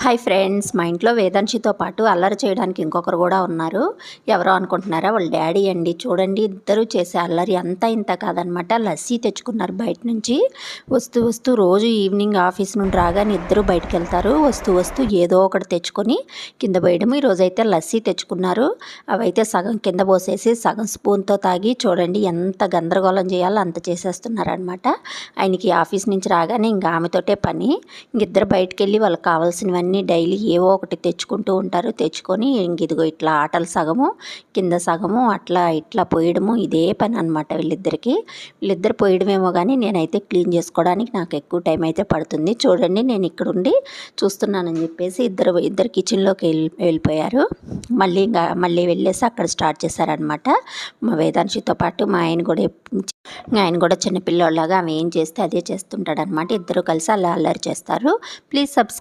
Hi friends మా ఇంట్లో వేదాంశితో పాటు అల్లరి చేయడానికి ఇంకొకరు కూడా ఉన్నారు. ఎవరో అనుకుంటున్నారా? వాళ్ళ డాడీ అండి. చూడండి ఇద్దరు చేసే అల్లరి అంతా ఇంత కాదనమాట. లస్సీ తెచ్చుకున్నారు బయట నుంచి. వస్తూ వస్తూ రోజు ఈవినింగ్ ఆఫీస్ నుండి రాగానే ఇద్దరు బయటకు వెళ్తారు. వస్తూ వస్తూ ఏదో ఒకటి తెచ్చుకొని కింద పోయడం ఈరోజైతే లస్సీ తెచ్చుకున్నారు. అవైతే సగం కింద పోసేసి సగం స్పూన్తో తాగి చూడండి ఎంత గందరగోళం చేయాలో అంత చేసేస్తున్నారనమాట. ఆయనకి ఆఫీస్ నుంచి రాగానే ఇంకా ఆమెతోటే పని. ఇంకిద్దరు బయటకు వెళ్ళి వాళ్ళకి కావాల్సినవన్నీ అన్నీ డైలీ ఏవో ఒకటి తెచ్చుకుంటూ ఉంటారు. తెచ్చుకొని ఇదిగో ఇట్లా ఆటలు సగము కింద సగము అట్లా ఇట్లా పోయడము ఇదే పని అనమాట వీళ్ళిద్దరికి. వీళ్ళిద్దరు పోయడమేమో కానీ నేనైతే క్లీన్ చేసుకోవడానికి నాకు ఎక్కువ టైం అయితే పడుతుంది. చూడండి నేను ఇక్కడుండి చూస్తున్నానని చెప్పేసి ఇద్దరు ఇద్దరు కిచెన్లోకి వెళ్ళి వెళ్ళిపోయారు. మళ్ళీ ఇంకా మళ్ళీ వెళ్ళేసి అక్కడ స్టార్ట్ చేశారనమాట మా వేదాంశితో పాటు మా ఆయన కూడా ఆయన కూడా చిన్నపిల్లోళ్ళగా అవి ఏం చేస్తే అదే చేస్తుంటాడనమాట ఇద్దరు కలిసి అలా అల్లరి చేస్తారు. Please subscribe